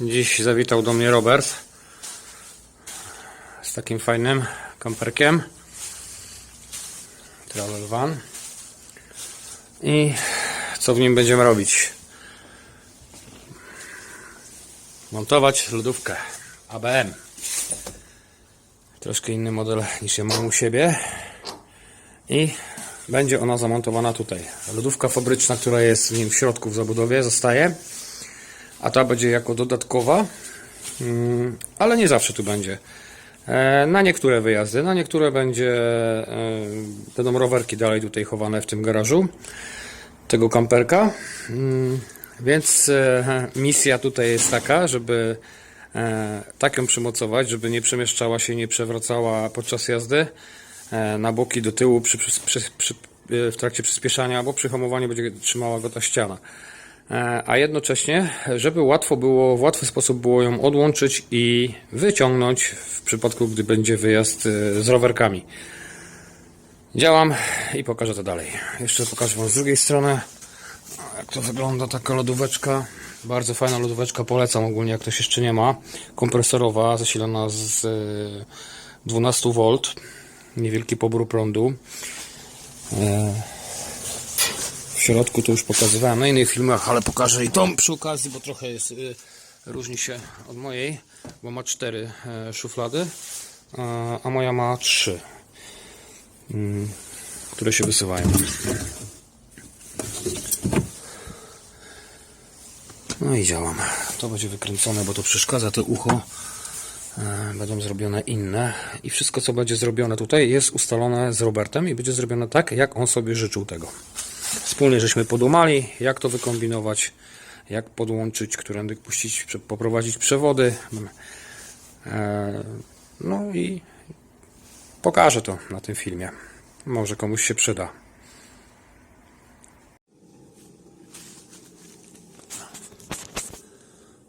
Dziś zawitał do mnie Robert z takim fajnym kamperkiem. Travel Van. I co w nim będziemy robić? Montować lodówkę. ABM troszkę inny model niż ja mam u siebie. I będzie ona zamontowana tutaj. Lodówka fabryczna, która jest w nim w środku w zabudowie zostaje a ta będzie jako dodatkowa, mm, ale nie zawsze tu będzie. E, Na niektóre wyjazdy, na niektóre będzie, e, będą rowerki dalej tutaj chowane w tym garażu tego kamperka. Mm, Więc e, misja tutaj jest taka, żeby tak ją przymocować, żeby nie przemieszczała się, nie przewracała podczas jazdy na boki do tyłu przy, przy, przy, w trakcie przyspieszania albo przy hamowaniu będzie trzymała go ta ściana. E, a jednocześnie, żeby łatwo było, w łatwy sposób było ją odłączyć i wyciągnąć w przypadku, gdy będzie wyjazd e, z rowerkami. Działam i pokażę to dalej. Jeszcze pokażę Wam z drugiej strony, jak to wygląda taka lodóweczka. Bardzo fajna lodóweczka, polecam ogólnie, jak ktoś jeszcze nie ma. Kompresorowa, zasilana z e, 12 V. Niewielki pobór prądu. W środku to już pokazywałem na innych filmach, ale pokażę i tą przy okazji, bo trochę jest, y, różni się od mojej, bo ma cztery e, szuflady, a, a moja ma trzy, mm, które się wysuwają. No i działam. To będzie wykręcone, bo to przeszkadza to ucho. E, Będą zrobione inne i wszystko co będzie zrobione tutaj jest ustalone z Robertem i będzie zrobione tak, jak on sobie życzył tego. Wspólnie żeśmy podumali, jak to wykombinować, jak podłączyć, którędy puścić, poprowadzić przewody. E, No i pokażę to na tym filmie. Może komuś się przyda.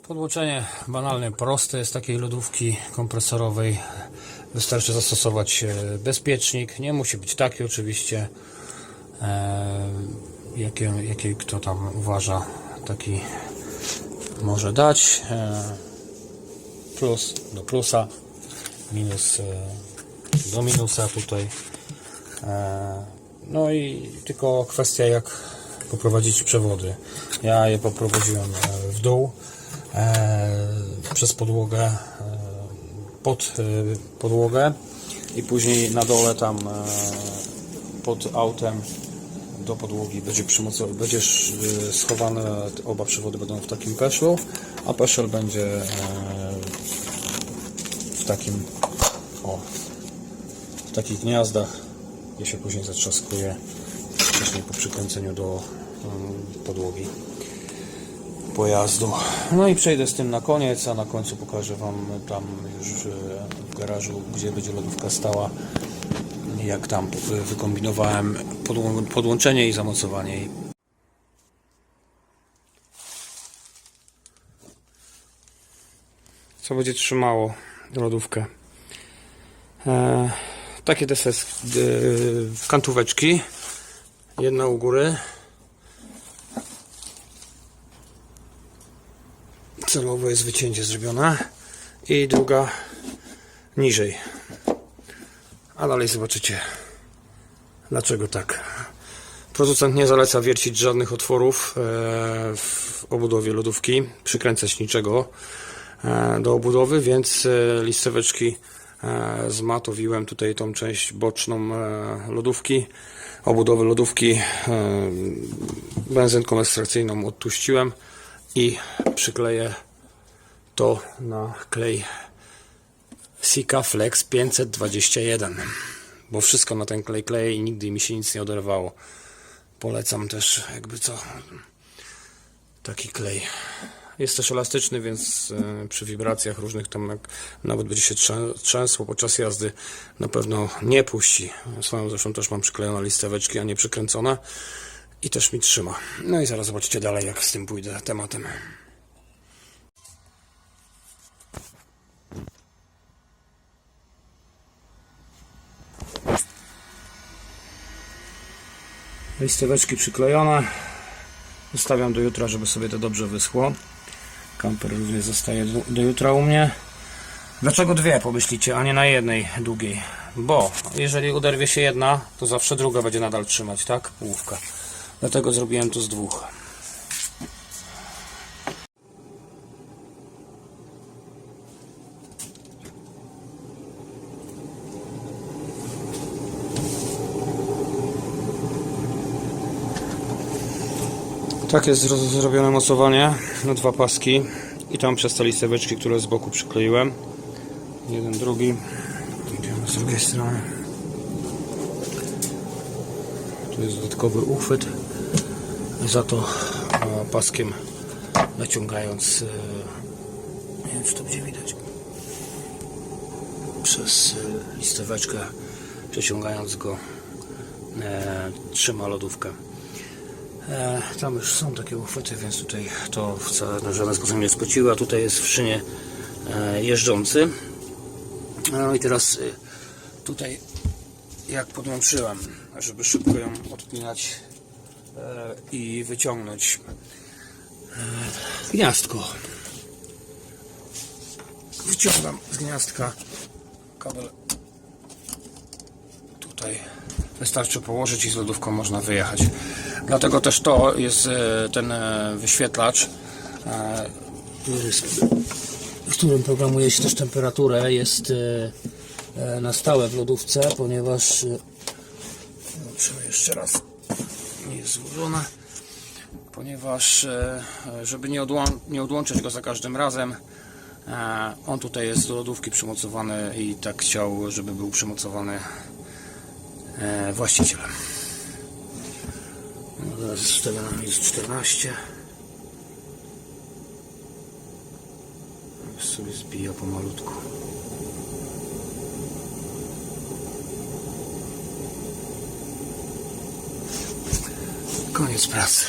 Podłączenie banalne, proste z takiej lodówki kompresorowej. Wystarczy zastosować e, bezpiecznik. Nie musi być taki oczywiście. Jakie, jakie kto tam uważa taki może dać e, plus do plusa minus e, do minusa tutaj. E, no i tylko kwestia jak poprowadzić przewody. Ja je poprowadziłem w dół przez podłogę pod podłogę i później na dole tam pod autem do podłogi będzie będzie y, schowane, oba przewody będą w takim peszlu, a peszel będzie e, w takim o, w takich gniazdach, gdzie się później zatrzaskuje wcześniej po przykręceniu do mm, podłogi pojazdu. No i przejdę z tym na koniec, a na końcu pokażę Wam tam już e, w garażu, gdzie będzie lodówka stała, jak tam e, wykombinowałem podłą- podłączenie i zamocowanie. Co będzie trzymało lodówkę? E, takie te ses, e, kantóweczki. Jedna u góry. Celowo jest wycięcie zrobione. I druga niżej. A dalej zobaczycie dlaczego tak. Producent nie zaleca wiercić żadnych otworów e, w obudowie lodówki, przykręcać niczego e, do obudowy, więc e, listeweczki zmatowiłem tutaj tą część boczną lodówki, obudowy lodówki benzynką ekstrakcyjną odtuściłem i przykleję to na klej Sika Flex 521 bo wszystko na ten klej kleję i nigdy mi się nic nie oderwało polecam też jakby co taki klej jest też elastyczny, więc e, przy wibracjach różnych tam jak nawet będzie się trzę- trzęsło podczas jazdy na pewno nie puści. Swoją zresztą też mam przyklejone listeweczki, a nie przykręcone i też mi trzyma. No i zaraz zobaczycie dalej jak z tym pójdę tematem. Listeweczki przyklejone. Zostawiam do jutra, żeby sobie to dobrze wyschło. Kamper również zostaje do, do jutra u mnie. Dlaczego dwie pomyślicie, a nie na jednej długiej? Bo jeżeli uderwie się jedna, to zawsze druga będzie nadal trzymać, tak? Połówka. Dlatego zrobiłem to z dwóch. Tak jest zro- zrobione mocowanie na dwa paski i tam przez te listeweczki, które z boku przykleiłem. Jeden, drugi. Idziemy z drugiej strony. Tu jest dodatkowy uchwyt. Za to paskiem naciągając, e, nie wiem czy to będzie widać, przez e, listeweczkę, przeciągając go, e, trzyma lodówkę. E, tam już są takie uchwyty, więc tutaj to wcale w żaden sposób nie spociło, tutaj jest w szynie e, jeżdżący. No i teraz y, tutaj jak podłączyłem, żeby szybko ją odpinać e, i wyciągnąć e, gniazdko. Wyciągam z gniazdka kabel tutaj wystarczy położyć i z lodówką można wyjechać. Dlatego też to jest e, ten e, wyświetlacz, e, w którym programuje się też temperaturę, jest e, e, na stałe w lodówce, ponieważ e, zobaczymy jeszcze raz jest złożone ponieważ e, e, żeby nie, odłą- nie odłączyć go za każdym razem e, on tutaj jest do lodówki przymocowany i tak chciał, żeby był przymocowany e, właścicielem. Teraz jest ustawiona na minus 14. Już sobie zbija pomalutku. Koniec pracy.